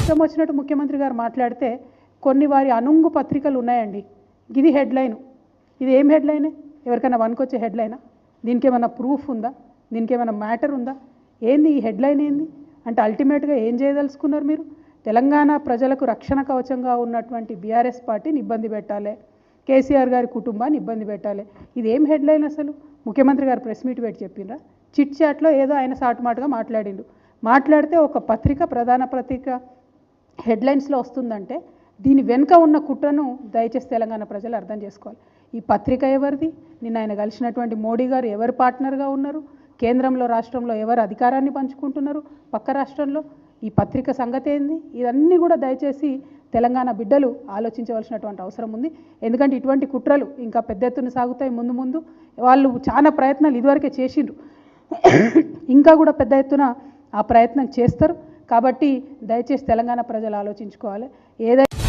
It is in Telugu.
ఇష్టం వచ్చినట్టు ముఖ్యమంత్రి గారు మాట్లాడితే కొన్ని వారి అనుంగు పత్రికలు ఉన్నాయండి. ఇది హెడ్లైన్. ఇది ఏం హెడ్లైన్? ఎవరికైనా వనుకొచ్చే హెడ్లైనా? దీనికి ఏమైనా ప్రూఫ్ ఉందా? దీనికి ఏమైనా మ్యాటర్ ఉందా? ఏంది ఈ హెడ్లైన్ ఏంది? అంటే అల్టిమేట్గా ఏం చేయదలుచుకున్నారు మీరు? తెలంగాణ ప్రజలకు రక్షణ కవచంగా ఉన్నటువంటి బీఆర్ఎస్ పార్టీని ఇబ్బంది పెట్టాలి. కేసీఆర్ గారి కుటుంబాన్ని ఇబ్బంది పెట్టాలి. ఇది ఏం హెడ్లైన్ అసలు? ముఖ్యమంత్రి గారు ప్రెస్ మీట్ పెట్టి చెప్పినరా? చిట్ చాట్లో ఏదో ఆయన సాటుమాటుగా మాట్లాడిండు. మాట్లాడితే ఒక పత్రిక ప్రధాన పత్రిక హెడ్లైన్స్లో వస్తుందంటే దీని వెనుక ఉన్న కుట్రను దయచేసి తెలంగాణ ప్రజలు అర్థం చేసుకోవాలి. ఈ పత్రిక ఎవరిది? నిన్న ఆయన కలిసినటువంటి మోడీ గారు ఎవరు పార్ట్నర్గా ఉన్నారు? కేంద్రంలో రాష్ట్రంలో ఎవరు అధికారాన్ని పంచుకుంటున్నారు? పక్క రాష్ట్రంలో ఈ పత్రిక సంగతి ఏంది? ఇవన్నీ కూడా దయచేసి తెలంగాణ బిడ్డలు ఆలోచించవలసినటువంటి అవసరం ఉంది. ఎందుకంటే ఇటువంటి కుట్రలు ఇంకా పెద్ద ఎత్తున సాగుతాయి ముందు ముందు. వాళ్ళు చాలా ప్రయత్నాలు ఇదివరకే చేసిండ్రు. ఇంకా కూడా పెద్ద ఎత్తున ఆ ప్రయత్నం చేస్తారు. కాబట్టి దయచేసి తెలంగాణ ప్రజలు ఆలోచించుకోవాలి. ఏదైతే